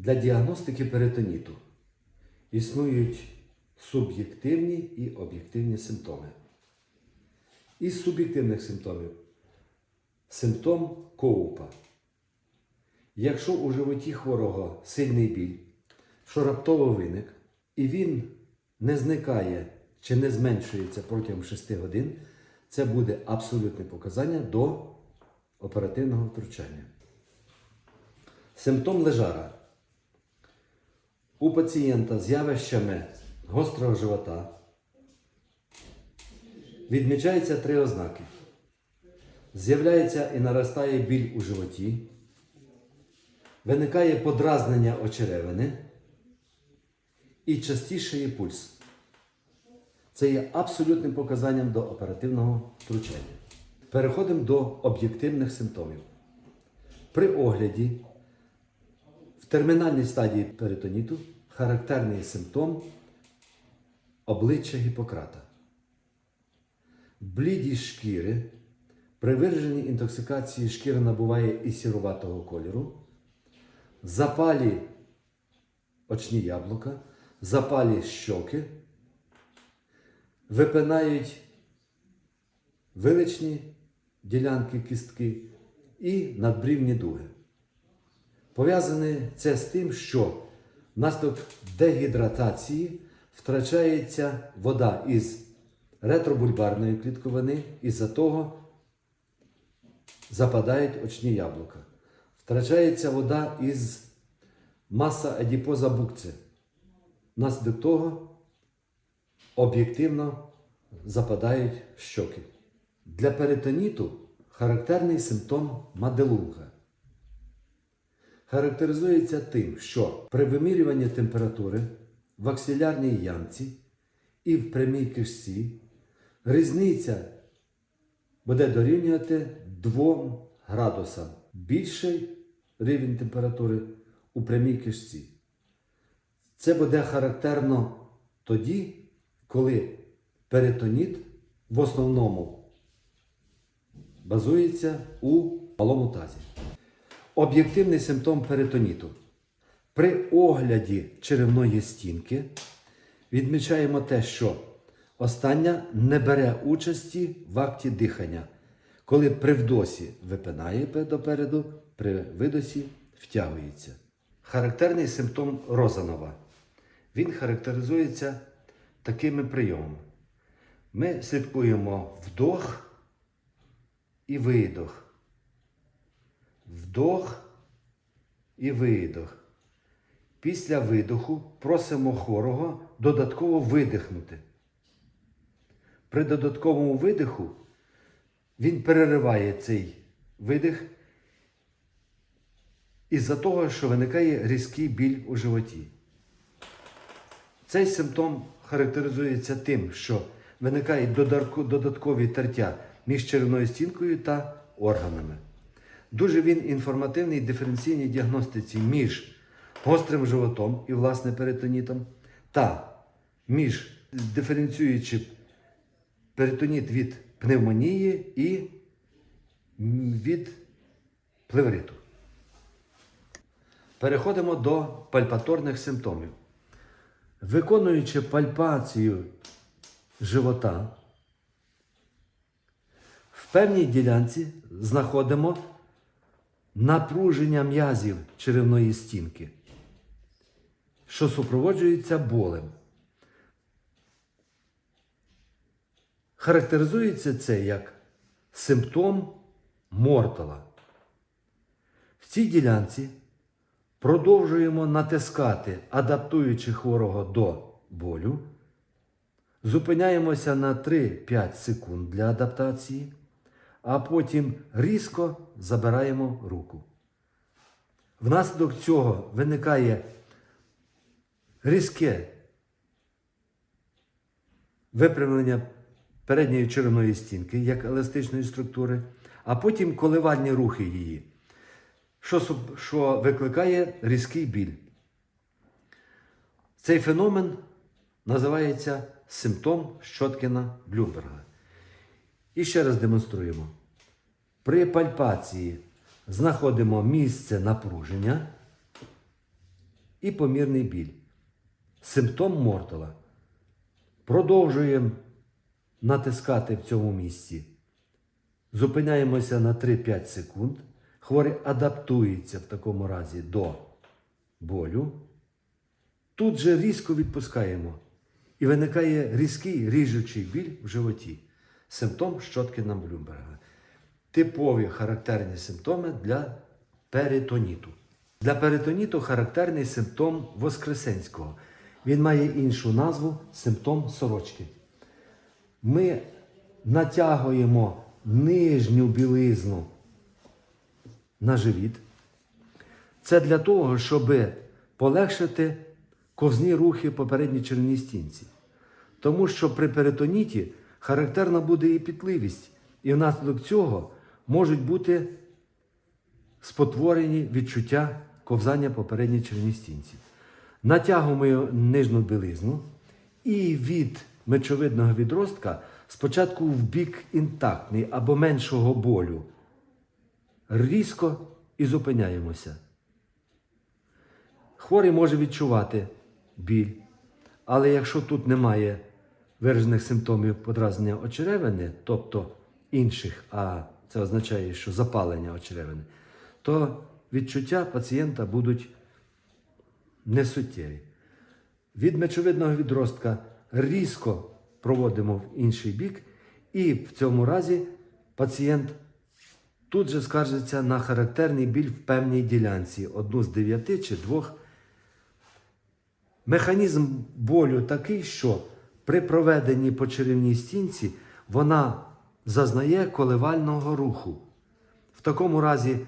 Для діагностики перитоніту існують суб'єктивні і об'єктивні симптоми. Із суб'єктивних симптомів симптом коупа. Якщо у животі хворого сильний біль, що раптово виник, і він не зникає чи не зменшується протягом 6 годин, це буде абсолютне показання до оперативного втручання. Симптом лежара. У пацієнта з явищами гострого живота відмічаються три ознаки. З'являється і наростає біль у животі, виникає подразнення очеревини і частішає пульс. Це є абсолютним показанням до оперативного втручання. Переходимо до об'єктивних симптомів. При огляді термінальній стадії перитоніту характерний симптом обличчя Гіппократа. Блідість шкіри при вираженій інтоксикації шкіра набуває і сіруватого кольору, запалі очні яблука, запалі щоки, випинають виличні ділянки кістки і надбрівні дуги. Пов'язане це з тим, що внаслідок дегідратації втрачається вода із ретробульбарної клітковини, і за того западають очні яблука. Втрачається вода із маса адіпоза букци. Внаслідок того об'єктивно западають щоки. Для перитоніту характерний симптом маделунга. Характеризується тим, що при вимірюванні температури в аксилярній ямці і в прямій кишці різниця буде дорівнювати 2 градусам більший рівень температури у прямій кишці. Це буде характерно тоді, коли перитоніт в основному базується у малому тазі. Об'єктивний симптом перитоніту. При огляді черевної стінки відмічаємо те, що остання не бере участі в акті дихання, коли при вдосі випинає допереду, при видосі втягується. Характерний симптом Розанова. Він характеризується такими прийомами. Ми слідкуємо вдох і видох. Вдох і видох. Після видоху просимо хворого додатково видихнути. При додатковому видиху він перериває цей видих із-за того, що виникає різкий біль у животі. Цей симптом характеризується тим, що виникають додаткові тертя між черевною стінкою та органами. Дуже він інформативний в диференційній діагностиці між гострим животом і, власне, перитонітом, та між диференціюючи перитоніт від пневмонії і від плевриту. Переходимо до пальпаторних симптомів. Виконуючи пальпацію живота, в певній ділянці знаходимо напруження м'язів черевної стінки, що супроводжується болем. Характеризується це як симптом мортала. В цій ділянці продовжуємо натискати, адаптуючи хворого до болю. Зупиняємося на 3-5 секунд для адаптації, а потім різко забираємо руку. Внаслідок цього виникає різке випрямлення передньої черевної стінки як еластичної структури, а потім коливальні рухи її, що, що викликає різкий біль. Цей феномен називається симптом Щоткіна Блюмберга. І ще раз демонструємо. При пальпації знаходимо місце напруження і помірний біль. Симптом мортала. Продовжуємо натискати в цьому місці. Зупиняємося на 3-5 секунд. Хворий адаптується в такому разі до болю. Тут же різко відпускаємо. І виникає різкий ріжучий біль в животі. Симптом Щоткіна Блюмберга. Типові характерні симптоми для перитоніту. Для перитоніту характерний симптом Воскресенського. Він має іншу назву симптом сорочки. Ми натягуємо нижню білизну на живіт. Це для того, щоб полегшити ковзні рухи попередній червній стінці. Тому що при перитоніті характерна буде і пітливість, і внаслідок цього можуть бути спотворені відчуття ковзання попередній червній стінці. Натягуємо нижню білизну і від мечовидного відростка спочатку в бік інтактний або меншого болю. Різко і зупиняємося. Хворий може відчувати біль, але якщо тут немає виражених симптомів подразнення очеревини, тобто інших, а це означає, що запалення очеревини, то відчуття пацієнта будуть несуттєві. Від мечовидного відростка різко проводимо в інший бік, і в цьому разі пацієнт тут же скаржиться на характерний біль в певній ділянці, одну з дев'яти чи двох. Механізм болю такий, що при проведенні по черевній стінці вона зазнає коливального руху. В такому разі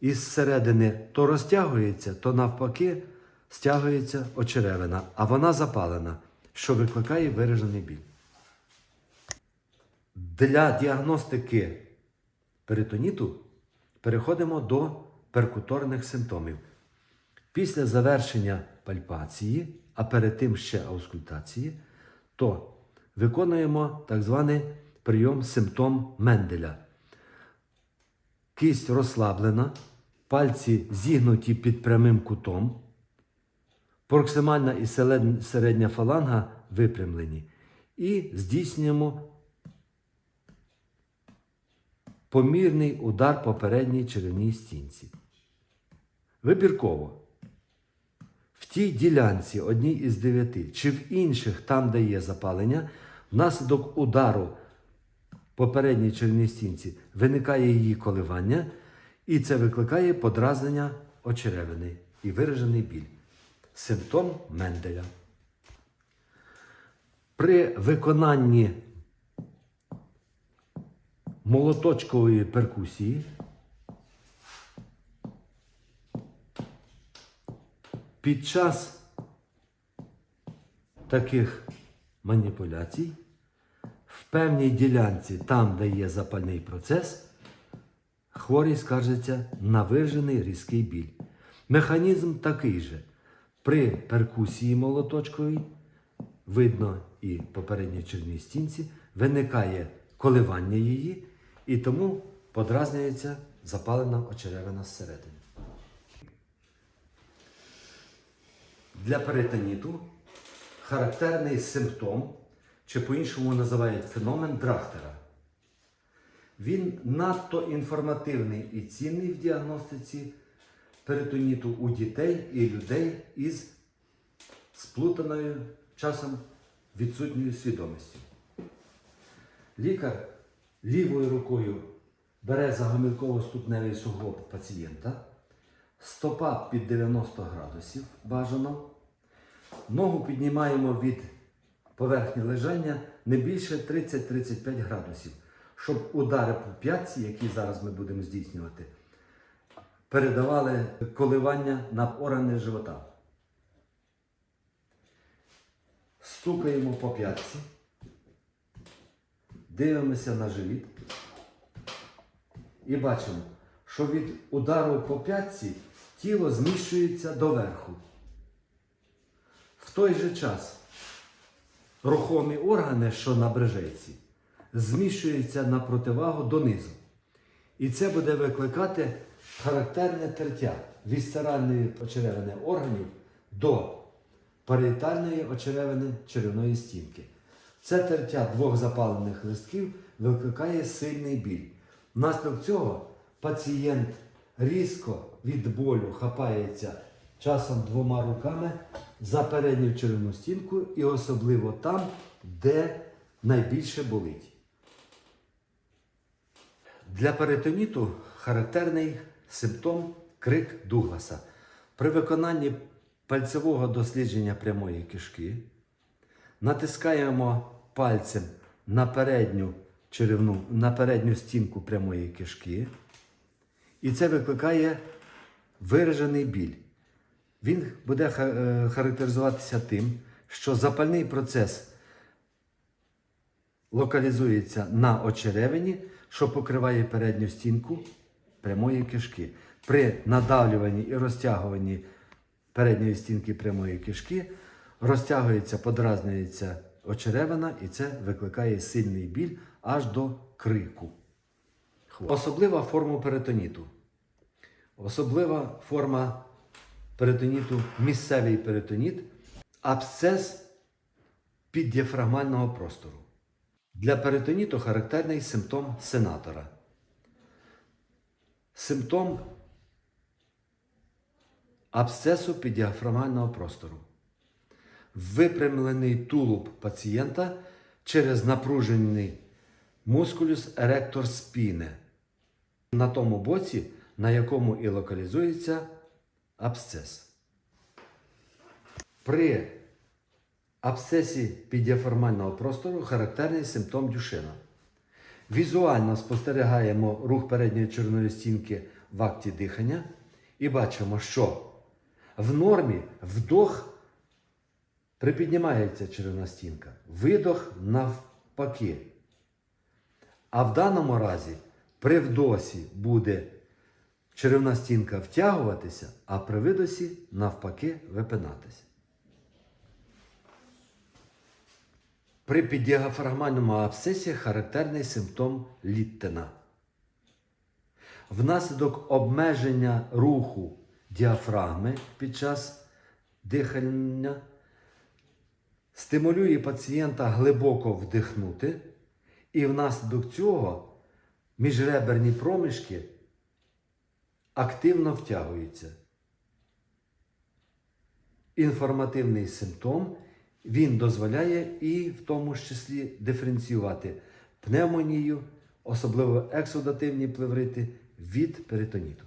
із середини то розтягується, то навпаки стягується очеревина, а вона запалена, що викликає виражений біль. Для діагностики перитоніту переходимо до перкуторних симптомів. Після завершення пальпації, а перед тим ще аускультації, то виконуємо так званий прийом симптом Менделя. Кисть розслаблена, пальці зігнуті під прямим кутом, проксимальна і середня фаланга випрямлені. І здійснюємо помірний удар по передній черевній стінці. Вибірково. Тій ділянці, одній із дев'яти, чи в інших, там, де є запалення, внаслідок удару по передній черевній стінці виникає її коливання, і це викликає подразнення очеревини і виражений біль. Симптом Менделя. При виконанні молоточкової перкусії під час таких маніпуляцій в певній ділянці, там, де є запальний процес, хворий скаржиться на виражений різкий біль. Механізм такий же. При перкусії молоточковій, видно і попередній черній стінці, виникає коливання її, і тому подразнюється запалена очеревина зсередини. Для перитоніту характерний симптом, чи по-іншому називають феномен Драхтера. Він надто інформативний і цінний в діагностиці перитоніту у дітей і людей із сплутаною часом відсутньою свідомістю. Лікар лівою рукою бере за гомілково-ступневий суглоб пацієнта, стопа під 90 градусів бажано. Ногу піднімаємо від поверхні лежання не більше 30-35 градусів, щоб удари по п'ятці, які зараз ми будемо здійснювати, передавали коливання на органи живота. Стукаємо по п'ятці, дивимося на живіт і бачимо, що від удару по п'ятці тіло зміщується доверху. В той же час рухомі органи, що на брижейці, зміщуються на противагу донизу. І це буде викликати характерне тертя вісцеральної почеревини органів до паріетальної очеревини черевної стінки. Це тертя двох запалених листків викликає сильний біль. Внаслідок цього пацієнт різко від болю хапається часом двома руками за передню черевну стінку і особливо там, де найбільше болить. Для перитоніту характерний симптом крик Дугласа. При виконанні пальцевого дослідження прямої кишки натискаємо пальцем на передню черевну, на передню стінку прямої кишки, і це викликає виражений біль. Він буде е, характеризуватися тим, що запальний процес локалізується на очеревині, що покриває передню стінку прямої кишки. При надавлюванні і розтягуванні передньої стінки прямої кишки розтягується, подразнюється очеревина, і це викликає сильний біль аж до крику. Особлива форма перитоніту. Особлива форма перитоніту, місцевий перитоніт, абсцес піддіафрагмального простору. Для перитоніту характерний симптом сенатора. Симптом абсцесу піддіафрагмального простору. Випрямлений тулуб пацієнта через напружений мускулюс еректор спіне на тому боці, на якому і локалізується абсцес. При абсцесі піддіафрагмального простору характерний симптом Дюшена. Візуально спостерігаємо рух передньої червоної стінки в акті дихання і бачимо, що в нормі вдох припіднімається червона стінка, видох навпаки. А в даному разі при вдосі буде черевна стінка втягуватися, а при видосі навпаки випинатися. При піддіафрагмальному абсцесі характерний симптом Літтена. Внаслідок обмеження руху діафрагми під час дихання стимулює пацієнта глибоко вдихнути, і внаслідок цього міжреберні проміжки активно втягується. Інформативний симптом він дозволяє і в тому числі диференціювати пневмонію, особливо ексудативні плеврити від перитоніту.